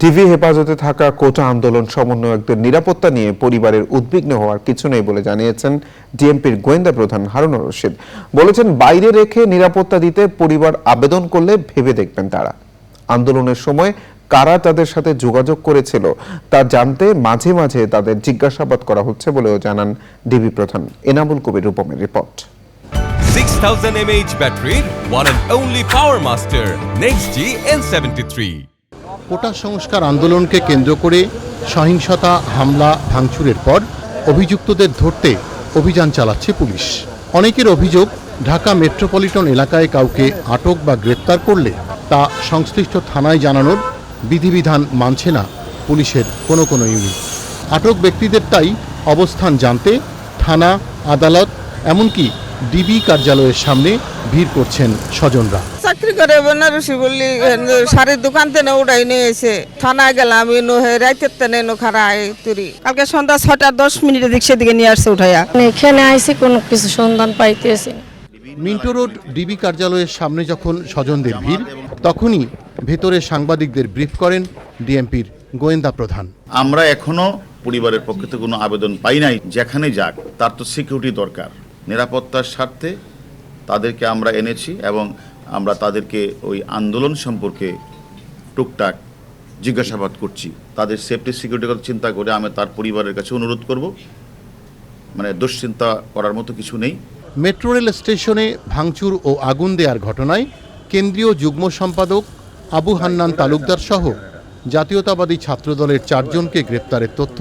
DB হেফাজতে থাকা কোটা আন্দোলন সমন্বয়কদের নিরাপত্তা নিয়ে পরিবারের উদ্বিগ্ন হওয়ার কিছু নেই বলে জানিয়েছেন ডিএমপির গোয়েন্দা প্রধান হারুনুর রশিদ। বলেছেন বাইরে রেখে নিরাপত্তা দিতে পরিবার আবেদন করলে ভেবে দেখবেন তারা। আন্দোলনের সময় কারা তাদের সাথে যোগাযোগ করেছিল তা জানতে মাঝে মাঝে তাদের জিজ্ঞাসাবাদ করা হচ্ছে বলেও জানান ডিবি প্রধান Enamul Kabir রূপমের report. 6000 mAh battery, one and only Power Master, Next G N73. Quota সংস্কার আন্দোলনকে কেন্দ্র করে সহিংসতা, হামলা, ভাঙচুরের পর অভিযুক্তদের ধরতে অভিযান চালাচ্ছে পুলিশ। অনেকের অভিযোগ, ঢাকা মেট্রোপলিটন এলাকায় কাউকে আটক বা গ্রেপ্তার করলে তা সংশ্লিষ্ট থানায় জানানোর বিধিবিধান মানছে না পুলিশের কোনো কোনো ইউনিট। আটক ব্যক্তিদের তাই অবস্থান জানতে থানা, আদালত, এমনকি ডিবি কার্যালয়ের সামনে ভিড় করছেন স্বজনরা। চাকরি করে বেনারসি বললি শাড়ির দোকান তেনে উড়াই নিয়ে এসে। থানায় গেলাম ইনো হে রাইতের তেনে ইনো খারাই তুরি। কালকে সন্ধ্যা ছটা দশ মিনিটের দিক সেদিকে নিয়ে আসছে উঠাইয়া। এখানে আইসি কোনো কিছু সন্ধান পাইতেছি না। মিন্টো রোড ডিবি কার্যালয়ের সামনে যখন স্বজনদের ভিড় তখনই ভেতরে সাংবাদিকদের ব্রিফ করেন ডিএমপির গোয়েন্দা প্রধান। আমরা এখনও পরিবারের পক্ষ থেকে কোনো আবেদন পাই নাই যেখানে যাক তার তো সিকিউরিটি দরকার। নিরাপত্তার স্বার্থে তাদেরকে আমরা এনেছি এবং আমরা তাদেরকে ওই আন্দোলন সম্পর্কে টুকটাক জিজ্ঞাসাবাদ করছি। তাদের সেফটি সিকিউরিটির কথা চিন্তা করে আমি তার পরিবারের কাছে অনুরোধ করব। মানে দুশ্চিন্তা করার মতো কিছু নেই। মেট্রো রেল স্টেশনে ভাঙচুর ও আগুন দেওয়ার ঘটনায় কেন্দ্রীয় যুগ্ম সম্পাদক আবু হান্নান তালুকদার সহ জাতীয়তাবাদী ছাত্রদলের চারজনকে গ্রেপ্তারের তথ্য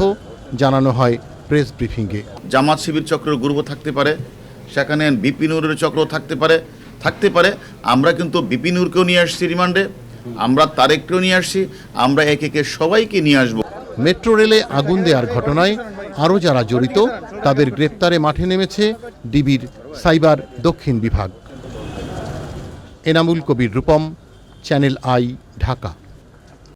জানানো হয় প্রেস ব্রিফিংয়ে। জামাত শিবির চক্রের গ্রুপ থাকতে পারে সেখানে বিপিনুরের চক্র থাকতে পারে থাকতে পারে। আমরা কিন্তু বিপিনুরকেও নিয়ে আসছি রিমান্ডে, আমরা তারেককেও নিয়ে আসছি, আমরা একে একে সবাইকে নিয়ে আসব। মেট্রো রেলে আগুন দেওয়ার ঘটনায় আরও যারা জড়িত, তাদের গ্রেপ্তারে মাঠে নেমেছে ডিবির সাইবার দক্ষিণ বিভাগ। Enamul Kabir Rupam, Channel I, Dhaka.